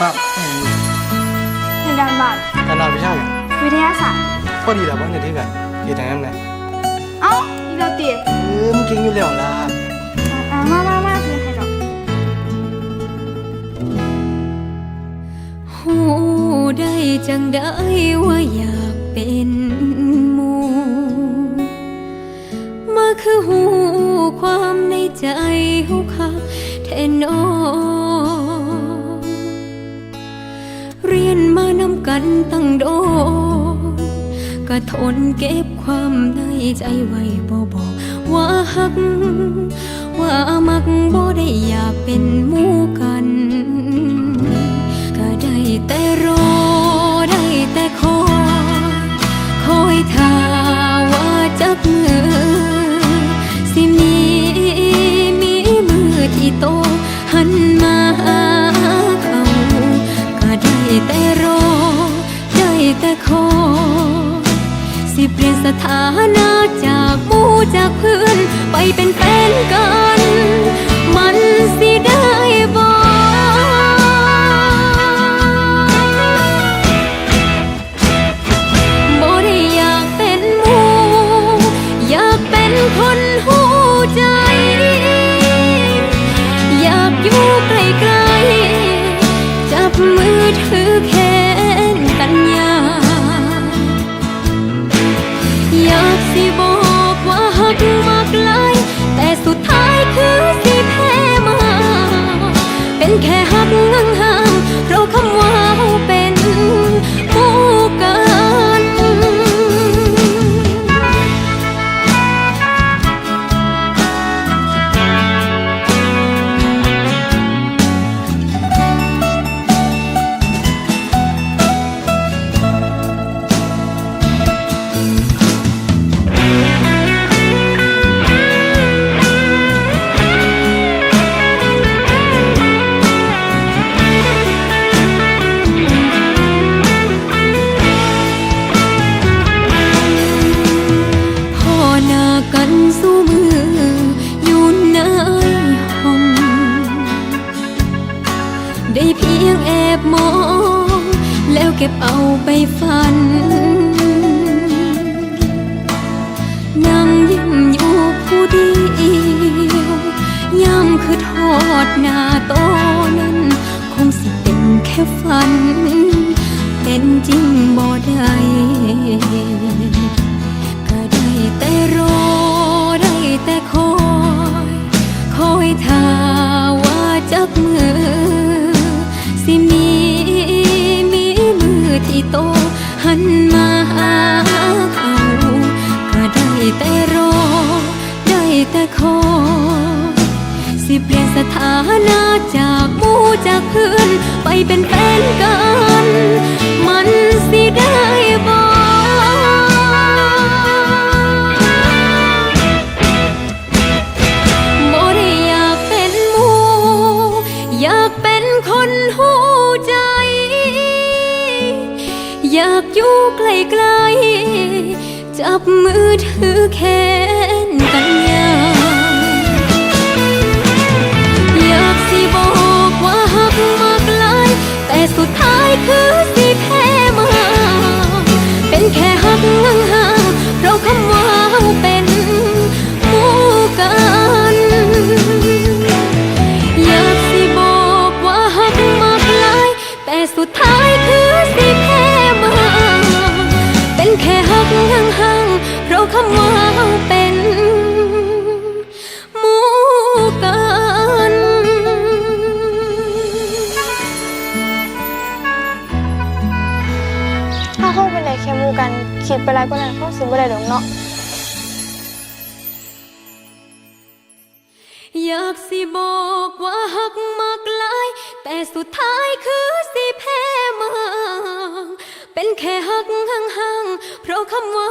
ครับแม่นอยู่เรียนดันบาทการเราวิชาอย่างวิทยาศาสตร์พอดีแล้วว่าในที่กันเฮ็ดจังนั้นแหละเอ้าอีเราเตี๋ยเออมึงเก่งอยู่แล้วล่ะอ่ามามามาสิให้ดอกหูได้จังได้ว่าอยากเป็นหมูมาคือหูความในใจหูคักแทนอ เรียนมานำกันตั้งโดนก็ทนเก็บความในใจไว้บ่บอกว่าหัก ว่ามักบ่ได้อยากเป็นมู่กัน สถานะจากมู่จากเพื่อนไปเป็นแฟนกัน บอกว่ากมากลแต่สุดท้ายคือสิแพ้มา เป็นแค่ เก็บเอาไปฝัน นั่งยิ้มอยู่ผู้เดียวย้ำคือทอดหน้าโตนั้น คงสิเป็นแค่ฝัน เป็นจริงบ่ได้ก็ได้แต่รอได้แต่คอย คอยท่าว่าจักมือ โต หันมาหาเขาก็ได้แต่รอ ได้แต่คอสิเปลี่ยนสถานะจากมู่จากเพื่อน ไปเป็นแฟนกันากอยู่ใกล้ๆจับมือถือแขนกันยาอยากสิบอกว่าหักมากลายแต่สุดท้ายคือ คิดไปหลายก็นั้นคงสิบ่ได้ดอกเนาะอยากสิบอกว่าหักมากหลาย แต่สุดท้ายคือสิแพ้มาเป็นแค่หักห่างๆเพราะคำว่า